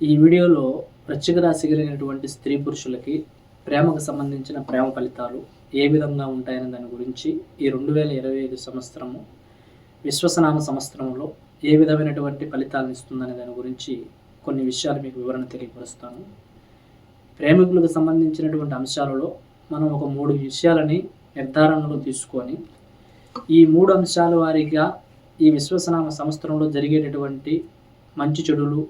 ఈ వీడియోలో వృశ్చిక రాశి కలిగినటువంటి స్త్రీ పురుషులకి ప్రేమకు సంబంధించిన ప్రేమ ఫలితాలు ఏ విధంగా ఉంటాయనే దాని గురించి ఈ రెండు వేల ఇరవై ఐదు సంవత్సరము విశ్వసనామ సంవత్సరంలో ఏ విధమైనటువంటి ఫలితాలను ఇస్తుందనే దాని గురించి కొన్ని విషయాలు మీకు వివరణ తెలియపరుస్తాను. ప్రేమికులకు సంబంధించినటువంటి అంశాలలో మనం ఒక మూడు విషయాలని నిర్ధారణలో తీసుకొని ఈ మూడు అంశాల వారీగా ఈ విశ్వసనామ సంవత్సరంలో జరిగేటటువంటి మంచి చెడులు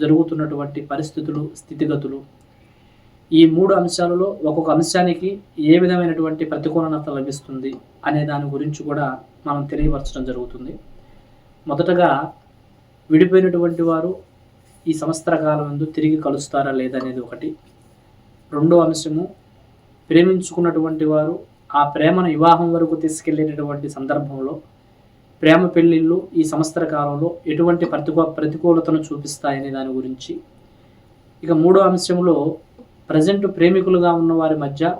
జరుగుతున్నటువంటి పరిస్థితులు స్థితిగతులు. ఈ మూడు అంశాలలో ఒక్కొక్క అంశానికి ఏ విధమైనటువంటి ప్రతికూలత లభిస్తుంది అనే దాని గురించి కూడా మనం తెలియపరచడం జరుగుతుంది. మొదటగా విడిపోయినటువంటి వారు ఈ సంవత్సర కాలం ముందు తిరిగి కలుస్తారా లేదనేది ఒకటి. రెండో అంశము ప్రేమించుకున్నటువంటి వారు ఆ ప్రేమను వివాహం వరకు తీసుకెళ్ళేటటువంటి సందర్భంలో ప్రేమ పెళ్ళిళ్ళు ఈ సంవత్సర కాలంలో ఎటువంటి ప్రతికూ ప్రతికూలతను చూపిస్తాయనే దాని గురించి. ఇక మూడో అంశంలో ప్రజెంట్ ప్రేమికులుగా ఉన్న వారి మధ్య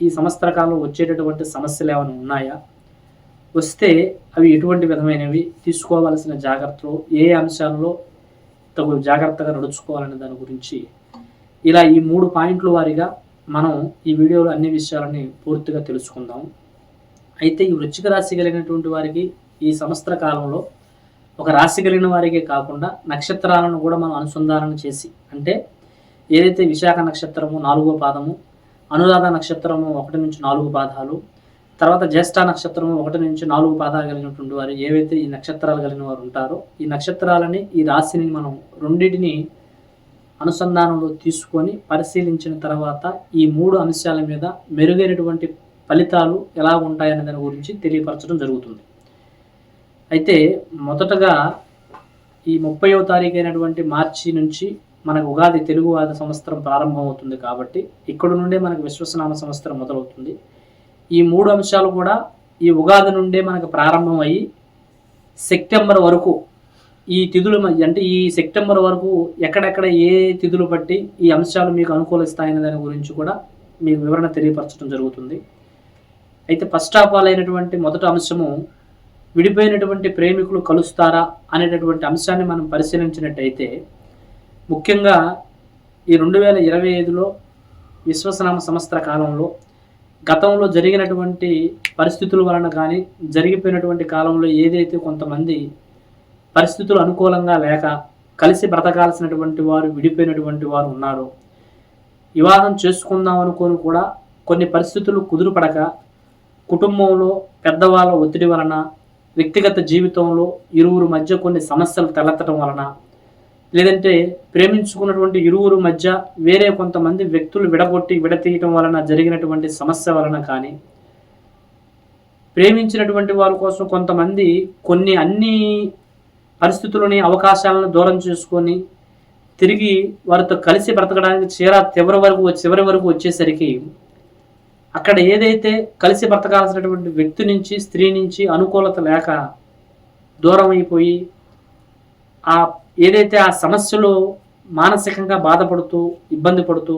ఈ సంవత్సర కాలం వచ్చేటటువంటి సమస్యలు ఏమైనా ఉన్నాయా? వస్తే అవి ఎటువంటి విధమైనవి? తీసుకోవాల్సిన జాగ్రత్తలు ఏ అంశాల్లో తగు జాగ్రత్తగా నడుచుకోవాలనే దాని గురించి. ఇలా ఈ మూడు పాయింట్ల వారిగా మనం ఈ వీడియోలో అన్ని విషయాలని పూర్తిగా తెలుసుకుందాం. అయితే ఈ వృచ్చిక రాశి కలిగినటువంటి వారికి ఈ సంవత్సర కాలంలో ఒక రాశి కలిగిన వారికే కాకుండా నక్షత్రాలను కూడా మనం అనుసంధానం చేసి అంటే ఏదైతే విశాఖ నక్షత్రము నాలుగో పాదము అనురాధ నక్షత్రము ఒకటి నుంచి నాలుగు పాదాలు తర్వాత జ్యేష్ఠ నక్షత్రము ఒకటి నుంచి నాలుగు పాదాలు కలిగినటువంటి వారు ఏవైతే ఈ నక్షత్రాలు కలిగిన వారు ఉంటారో ఈ నక్షత్రాలని ఈ రాశిని మనం రెండింటిని అనుసంధానంలో తీసుకొని పరిశీలించిన తర్వాత ఈ మూడు అంశాల మీద మెరుగైనటువంటి ఫలితాలు ఎలా ఉంటాయనే దాని గురించి తెలియపరచడం జరుగుతుంది. అయితే మొదటగా ఈ ముప్పైవ తారీఖు అయినటువంటి మార్చి నుంచి మనకు ఉగాది తెలుగు వాద సంవత్సరం ప్రారంభమవుతుంది కాబట్టి ఇక్కడ నుండే మనకు విశ్వసనామ సంవత్సరం మొదలవుతుంది. ఈ మూడు అంశాలు కూడా ఈ ఉగాది నుండే మనకు ప్రారంభం అయ్యి సెప్టెంబర్ వరకు ఈ తిథులు అంటే ఈ సెప్టెంబర్ వరకు ఎక్కడెక్కడ ఏ తిథులు బట్టి ఈ అంశాలు మీకు అనుకూలిస్తాయనే దాని గురించి కూడా మీకు వివరణ తెలియపరచడం జరుగుతుంది. అయితే ఫస్ట్ ఆఫ్ ఆల్ అయినటువంటి మొదటి అంశము విడిపోయినటువంటి ప్రేమికులు కలుస్తారా అనేటటువంటి అంశాన్ని మనం పరిశీలించినట్టయితే ముఖ్యంగా ఈ రెండు వేల ఇరవై ఐదులో విశ్వసనామ సంవత్సర కాలంలో గతంలో జరిగినటువంటి పరిస్థితుల వలన కానీ జరిగిపోయినటువంటి కాలంలో ఏదైతే కొంతమంది పరిస్థితులు అనుకూలంగా లేక కలిసి బ్రతకాల్సినటువంటి వారు విడిపోయినటువంటి వారు ఉన్నారు వివాహం చేసుకుందాం అనుకొని కూడా కొన్ని పరిస్థితులు కుదురుపడక కుటుంబంలో పెద్దవాళ్ళ ఒత్తిడి వలన వ్యక్తిగత జీవితంలో ఇరువురు మధ్య కొన్ని సమస్యలు తలెత్తడం వలన లేదంటే ప్రేమించుకున్నటువంటి ఇరువురు మధ్య వేరే కొంతమంది వ్యక్తులు విడగొట్టి విడతీయటం వలన జరిగినటువంటి సమస్య వలన కానీ ప్రేమించినటువంటి వారి కోసం కొంతమంది కొన్ని అన్ని పరిస్థితులని అవకాశాలను దూరం చేసుకొని తిరిగి వారితో కలిసి బ్రతకడానికి చీర చివరి వరకు చివరి వరకు వచ్చేసరికి అక్కడ ఏదైతే కలిసి బ్రతకాల్సినటువంటి వ్యక్తి నుంచి స్త్రీ నుంచి అనుకూలత లేక దూరం అయిపోయి ఆ ఏదైతే ఆ సమస్యలో మానసికంగా బాధపడుతూ ఇబ్బంది పడుతూ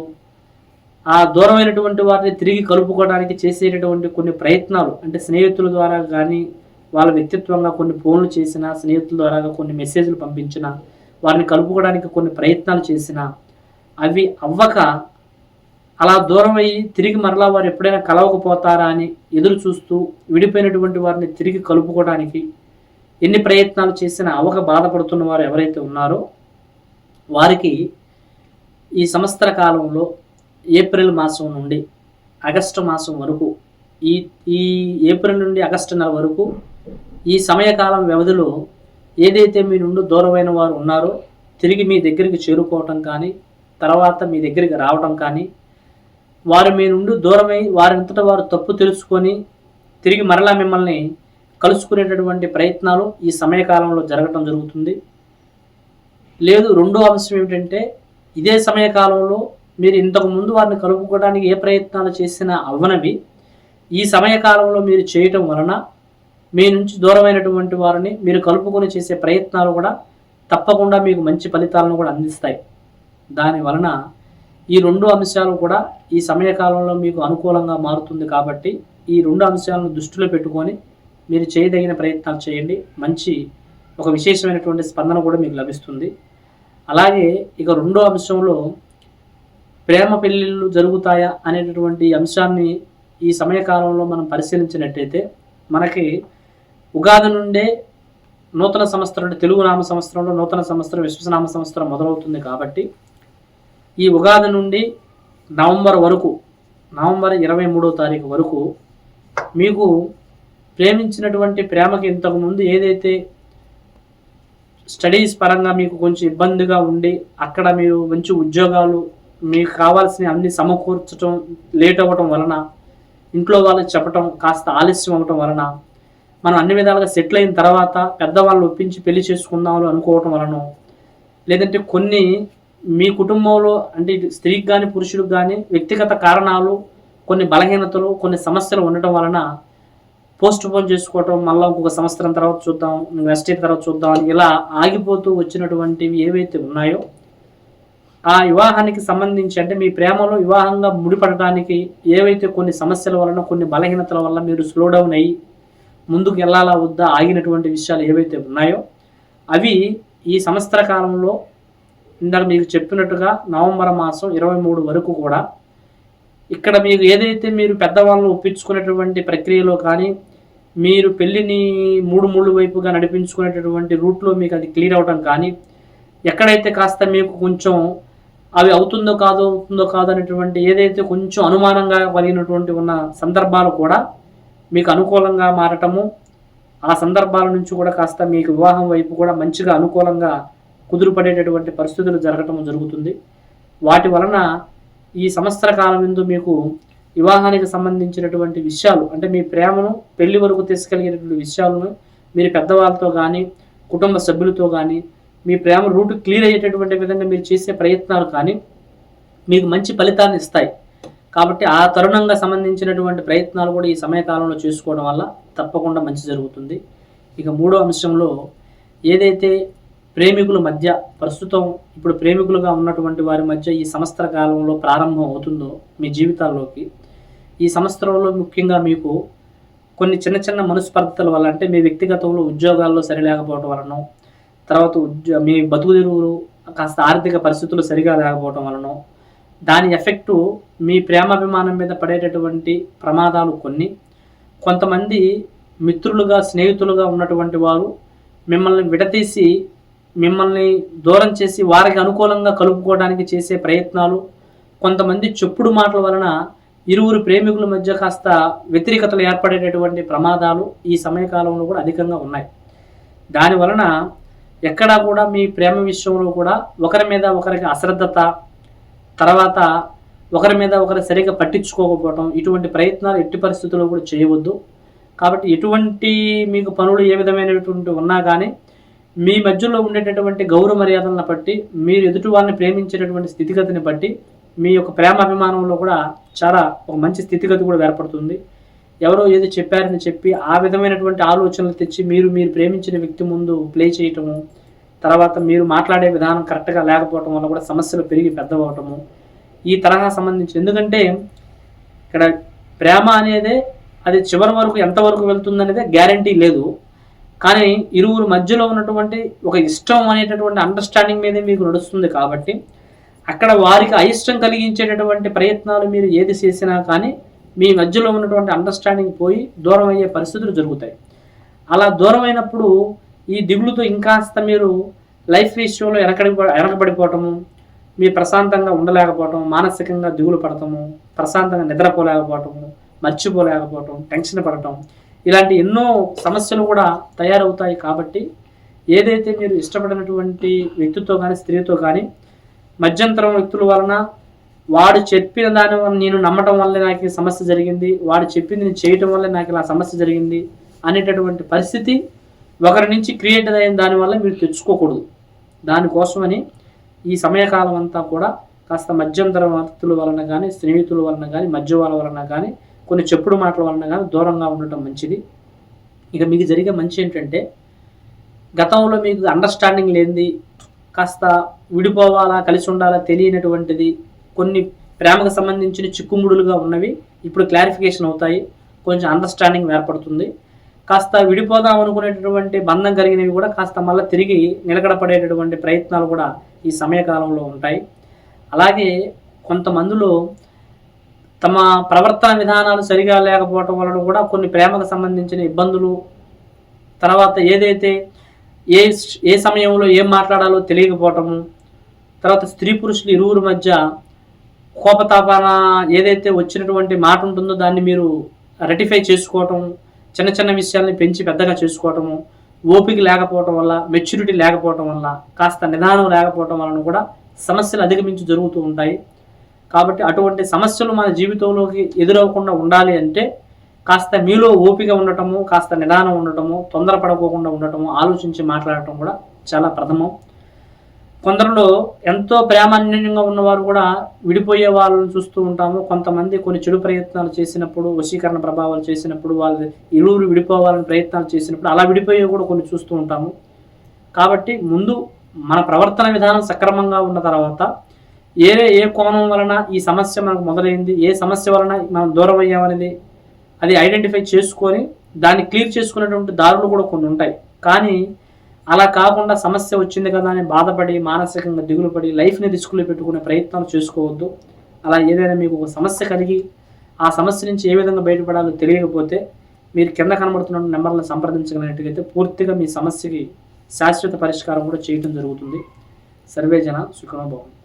ఆ దూరమైనటువంటి వారిని తిరిగి కలుపుకోవడానికి చేసేటటువంటి కొన్ని ప్రయత్నాలు అంటే స్నేహితుల ద్వారా కానీ వాళ్ళ వ్యక్తిత్వంగా కొన్ని ఫోన్లు చేసిన స్నేహితుల ద్వారా కొన్ని మెసేజ్లు పంపించిన వారిని కలుపుకోవడానికి కొన్ని ప్రయత్నాలు చేసిన అవి అవ్వక అలా దూరం అయ్యి తిరిగి మరలా వారు ఎప్పుడైనా కలవకపోతారా అని ఎదురు చూస్తూ విడిపోయినటువంటి వారిని తిరిగి కలుపుకోవడానికి ఎన్ని ప్రయత్నాలు చేసినా అవక బాధపడుతున్న వారు ఎవరైతే ఉన్నారో వారికి ఈ సంవత్సర కాలంలో ఏప్రిల్ మాసం నుండి ఆగస్టు మాసం వరకు ఈ ఈ ఏప్రిల్ నుండి ఆగస్టు నెల వరకు ఈ సమయకాలం వ్యవధిలో ఏదైతే మీ నుండి దూరమైన వారు ఉన్నారో తిరిగి మీ దగ్గరికి చేరుకోవటం కానీ తర్వాత మీ దగ్గరికి రావటం కానీ వారు మీ నుండి దూరమై వారంతట వారు తప్పు తెలుసుకొని తిరిగి మరలా మిమ్మల్ని కలుసుకునేటటువంటి ప్రయత్నాలు ఈ సమయకాలంలో జరగటం జరుగుతుంది. లేదు రెండో అంశం ఏమిటంటే ఇదే సమయకాలంలో మీరు ఇంతకు ముందు వారిని కలుపుకోవడానికి ఏ ప్రయత్నాలు చేసినా అవ్వనవి. ఈ సమయకాలంలో మీరు చేయటం వలన మీ నుంచి దూరమైనటువంటి వారిని మీరు కలుపుకొని చేసే ప్రయత్నాలు కూడా తప్పకుండా మీకు మంచి ఫలితాలను కూడా అందిస్తాయి. దాని వలన ఈ రెండు అంశాలు కూడా ఈ సమయకాలంలో మీకు అనుకూలంగా మారుతుంది కాబట్టి ఈ రెండు అంశాలను దృష్టిలో పెట్టుకొని మీరు చేయదగిన ప్రయత్నాలు చేయండి. మంచి ఒక విశేషమైనటువంటి స్పందన కూడా మీకు లభిస్తుంది. అలాగే ఇక రెండో అంశంలో ప్రేమ పెళ్ళిళ్ళు జరుగుతాయా అనేటటువంటి అంశాన్ని ఈ సమయకాలంలో మనం పరిశీలించినట్టయితే మనకి ఉగాది నుండే నూతన సంవత్సరం అంటే తెలుగు నామ సంవత్సరంలో నూతన సంవత్సరం విశ్వనామ సంవత్సరం మొదలవుతుంది కాబట్టి ఈ ఉగాది నుండి నవంబర్ వరకు నవంబర్ ఇరవై మూడో తారీఖు వరకు మీకు ప్రేమించినటువంటి ప్రేమకి ఇంతకుముందు ఏదైతే స్టడీస్ పరంగా మీకు కొంచెం ఇబ్బందిగా ఉండి అక్కడ మీరు మంచి ఉద్యోగాలు మీకు కావాల్సిన అన్ని సమకూర్చడం లేట్ అవ్వటం వలన ఇంట్లో వాళ్ళకి చెప్పటం కాస్త ఆలస్యం అవ్వటం వలన మనం అన్ని విధాలుగా సెటిల్ అయిన తర్వాత పెద్దవాళ్ళు ఒప్పించి పెళ్ళి చేసుకుందామని అనుకోవటం వలన లేదంటే కొన్ని మీ కుటుంబంలో అంటే స్త్రీకి కానీ పురుషుడికి కానీ వ్యక్తిగత కారణాలు కొన్ని బలహీనతలు కొన్ని సమస్యలు ఉండటం వలన పోస్ట్ పోన్ చేసుకోవటం మళ్ళీ ఇంకొక సంవత్సరం తర్వాత చూద్దాం నెక్స్ట్ ఇయర్ తర్వాత చూద్దాం అని ఇలా ఆగిపోతూ వచ్చినటువంటివి ఏవైతే ఉన్నాయో ఆ వివాహానికి సంబంధించి అంటే మీ ప్రేమలో వివాహంగా ముడిపడటానికి ఏవైతే కొన్ని సమస్యల వలన కొన్ని బలహీనతల వల్ల మీరు స్లో డౌన్ అయ్యి ముందుకు వెళ్ళాలా వద్దా ఆగినటువంటి విషయాలు ఏవైతే ఉన్నాయో అవి ఈ సంవత్సర కాలంలో ఇందాక మీకు చెప్పినట్టుగా నవంబర్ మాసం ఇరవై మూడు వరకు కూడా ఇక్కడ మీకు ఏదైతే మీరు పెద్దవాళ్ళను ఒప్పించుకునేటువంటి ప్రక్రియలో కానీ మీరు పెళ్ళిని మూడు మూడు వైపుగా నడిపించుకునేటటువంటి రూట్లో మీకు అది క్లియర్ అవడం కానీ ఎక్కడైతే కాస్త మీకు కొంచెం అవి అవుతుందో కాదో అవుతుందో కాదో అనేటువంటి ఏదైతే కొంచెం అనుమానంగా కలిగినటువంటి ఉన్న సందర్భాలు కూడా మీకు అనుకూలంగా మారటము ఆ సందర్భాల నుంచి కూడా కాస్త మీకు వివాహం వైపు కూడా మంచిగా అనుకూలంగా కుదురుపడేటటువంటి పరిస్థితులు జరగటం జరుగుతుంది. వాటి వలన ఈ సంవత్సర కాలం మీకు వివాహానికి సంబంధించినటువంటి విషయాలు అంటే మీ ప్రేమను పెళ్ళి వరకు తీసుకెళ్ళినటువంటి విషయాలను మీరు పెద్దవాళ్ళతో కానీ కుటుంబ సభ్యులతో కానీ మీ ప్రేమ రూట్ క్లియర్ అయ్యేటటువంటి విధంగా మీరు చేసే ప్రయత్నాలు కానీ మీకు మంచి ఫలితాన్ని ఇస్తాయి. కాబట్టి ఆ తరుణంగా సంబంధించినటువంటి ప్రయత్నాలు కూడా ఈ సమయకాలంలో చేసుకోవడం వల్ల తప్పకుండా మంచి జరుగుతుంది. ఇక మూడో అంశంలో ఏదైతే ప్రేమికుల మధ్య ప్రస్తుతం ఇప్పుడు ప్రేమికులుగా ఉన్నటువంటి వారి మధ్య ఈ సంవత్సర కాలంలో ప్రారంభం అవుతుందో మీ జీవితాల్లోకి? ఈ సంవత్సరంలో ముఖ్యంగా మీకు కొన్ని చిన్న చిన్న మనస్పర్ధతల వల్ల అంటే మీ వ్యక్తిగతంలో ఉద్యోగాల్లో సరిలేకపోవడం వలన తర్వాత ఉద్యో మీ బతుకు కాస్త ఆర్థిక పరిస్థితులు సరిగా లేకపోవడం వలన దాని ఎఫెక్టు మీ ప్రేమాభిమానం మీద పడేటటువంటి ప్రమాదాలు కొన్ని. కొంతమంది మిత్రులుగా స్నేహితులుగా ఉన్నటువంటి వారు మిమ్మల్ని విడతీసి మిమ్మల్ని దూరం చేసి వారికి అనుకూలంగా కలుపుకోవడానికి చేసే ప్రయత్నాలు కొంతమంది చెప్పుడు మాటల వలన ఇరువురు ప్రేమికుల మధ్య కాస్త వ్యతిరేకతలు ఏర్పడేటటువంటి ప్రమాదాలు ఈ సమయకాలంలో కూడా అధికంగా ఉన్నాయి. దాని వలన ఎక్కడా కూడా మీ ప్రేమ విషయంలో కూడా ఒకరి మీద ఒకరికి అశ్రద్ధత తర్వాత ఒకరి మీద ఒకరు సరిగ్గా పట్టించుకోకపోవడం ఇటువంటి ప్రయత్నాలు ఎట్టి పరిస్థితుల్లో కూడా చేయవద్దు. కాబట్టి ఎటువంటి మీకు పనులు ఏ విధమైనటువంటి ఉన్నా కానీ మీ మధ్యలో ఉండేటటువంటి గౌరవ మర్యాదలను బట్టి మీరు ఎదుటి వారిని ప్రేమించేటటువంటి స్థితిగతిని బట్టి మీ యొక్క ప్రేమ అభిమానంలో కూడా చాలా ఒక మంచి స్థితిగతి కూడా ఏర్పడుతుంది. ఎవరో ఏదో చెప్పారని చెప్పి ఆ విధమైనటువంటి ఆలోచనలు తెచ్చి మీరు మీరు ప్రేమించిన వ్యక్తి ముందు ప్లే చేయటము తర్వాత మీరు మాట్లాడే విధానం కరెక్ట్గా లేకపోవటం వల్ల కూడా సమస్యలు పెరిగి పెద్దవటము ఈ తరహా సంబంధించి. ఎందుకంటే ఇక్కడ ప్రేమ అనేదే అది చివరి వరకు ఎంతవరకు వెళ్తుందనేదే గ్యారంటీ లేదు. కానీ ఇరువురు మధ్యలో ఉన్నటువంటి ఒక ఇష్టం అనేటటువంటి అండర్స్టాండింగ్ మీదే మీకు నడుస్తుంది కాబట్టి అక్కడ వారికి అయిష్టం కలిగించేటటువంటి ప్రయత్నాలు మీరు ఏది చేసినా కానీ మీ మధ్యలో ఉన్నటువంటి అండర్స్టాండింగ్ పోయి దూరం అయ్యే పరిస్థితులు జరుగుతాయి. అలా దూరం అయినప్పుడు ఈ దిగులుతో ఇంకాస్త మీరు లైఫ్ విషయంలో వెనకడి వెనకబడిపోవటము మీ ప్రశాంతంగా ఉండలేకపోవటం మానసికంగా దిగులు పడటము ప్రశాంతంగా నిద్రపోలేకపోవటము మర్చిపోలేకపోవటం టెన్షన్ పడటం ఇలాంటి ఎన్నో సమస్యలు కూడా తయారవుతాయి కాబట్టి ఏదైతే మీరు ఇష్టపడినటువంటి వ్యక్తితో కానీ స్త్రీతో కానీ మధ్యంతరం వ్యక్తుల వలన వాడు చెప్పిన దాని వల్ల నేను నమ్మటం వల్ల నాకు సమస్య జరిగింది వాడు చెప్పింది నేను చేయటం వల్ల నాకు ఇలా సమస్య జరిగింది అనేటటువంటి పరిస్థితి ఒకరి నుంచి క్రియేట్ అయిన దానివల్ల మీరు తెచ్చుకోకూడదు. దానికోసమని ఈ సమయకాలం అంతా కూడా కాస్త మధ్యంతరం వ్యక్తుల వలన కానీ స్నేహితుల వలన కానీ మధ్య వాళ్ళ వలన కానీ కొన్ని చెప్పుడు మాటల వలన కానీ దూరంగా ఉండటం మంచిది. ఇక మీకు జరిగే మంచి ఏంటంటే గతంలో మీకు అండర్స్టాండింగ్ లేనిది కాస్త విడిపోవాలా కలిసి ఉండాలా తెలియనటువంటిది కొన్ని ప్రేమకు సంబంధించిన చిక్కుముడులుగా ఉన్నవి ఇప్పుడు క్లారిఫికేషన్ అవుతాయి. కొంచెం అండర్స్టాండింగ్ ఏర్పడుతుంది. కాస్త విడిపోదాం అనుకునేటటువంటి బంధం కలిగినవి కూడా కాస్త మళ్ళీ తిరిగి నిలకడపడేటటువంటి ప్రయత్నాలు కూడా ఈ సమయకాలంలో ఉంటాయి. అలాగే కొంతమందిలో తమ ప్రవర్తన విధానాలు సరిగా లేకపోవటం వలన కూడా కొన్ని ప్రేమకు సంబంధించిన ఇబ్బందులు తర్వాత ఏదైతే ఏ ఏ సమయంలో ఏం మాట్లాడాలో తెలియకపోవటము తర్వాత స్త్రీ పురుషులు ఇరువురి మధ్య కోపతాపాన ఏదైతే వచ్చినటువంటి మాట ఉంటుందో దాన్ని మీరు రెటిఫై చేసుకోవటం చిన్న చిన్న విషయాల్ని పెంచి పెద్దగా చేసుకోవటము ఓపిక లేకపోవటం వల్ల మెచ్యూరిటీ లేకపోవటం వల్ల కాస్త నిదానం లేకపోవటం వలన కూడా సమస్యలు అధిగమించి జరుగుతూ ఉంటాయి. కాబట్టి అటువంటి సమస్యలు మన జీవితంలోకి ఎదురవ్వకుండా ఉండాలి అంటే కాస్త మీలో ఓపిక ఉండటము కాస్త నిదానం ఉండటము తొందరపడకోకుండా ఉండటము ఆలోచించి మాట్లాడటం కూడా చాలా ప్రథమం. కొందరిలో ఎంతో ప్రేమాన్యంగా ఉన్నవారు కూడా విడిపోయే వాళ్ళని చూస్తూ ఉంటాము. కొంతమంది కొన్ని చెడు ప్రయత్నాలు చేసినప్పుడు వశీకరణ ప్రభావాలు చేసినప్పుడు వాళ్ళు ఇరువురు విడిపోవాలని ప్రయత్నాలు చేసినప్పుడు అలా విడిపోయే కూడా కొన్ని చూస్తూ ఉంటాము. కాబట్టి ముందు మన ప్రవర్తన విధానం సక్రమంగా ఉన్న తర్వాత ఏ ఏ కోణం వలన ఈ సమస్య మనకు మొదలైంది? ఏ సమస్య వలన మనం దూరం అయ్యామనేది అది ఐడెంటిఫై చేసుకొని దాన్ని క్లియర్ చేసుకునేటువంటి దారులు కూడా కొన్ని ఉంటాయి. కానీ అలా కాకుండా సమస్య వచ్చింది కదా అని బాధపడి మానసికంగా దిగులు పడి లైఫ్ని రిస్కులో పెట్టుకునే ప్రయత్నాలు చేసుకోవద్దు. అలా ఏదైనా మీకు ఒక సమస్య కలిగి ఆ సమస్య నుంచి ఏ విధంగా బయటపడాలో తెలియకపోతే మీరు కింద కనబడుతున్న నెంబర్లను సంప్రదించగలిగినట్టయితే పూర్తిగా మీ సమస్యకి శాశ్వత పరిష్కారం కూడా చేయడం జరుగుతుంది. సర్వే జన సుఖనోభవం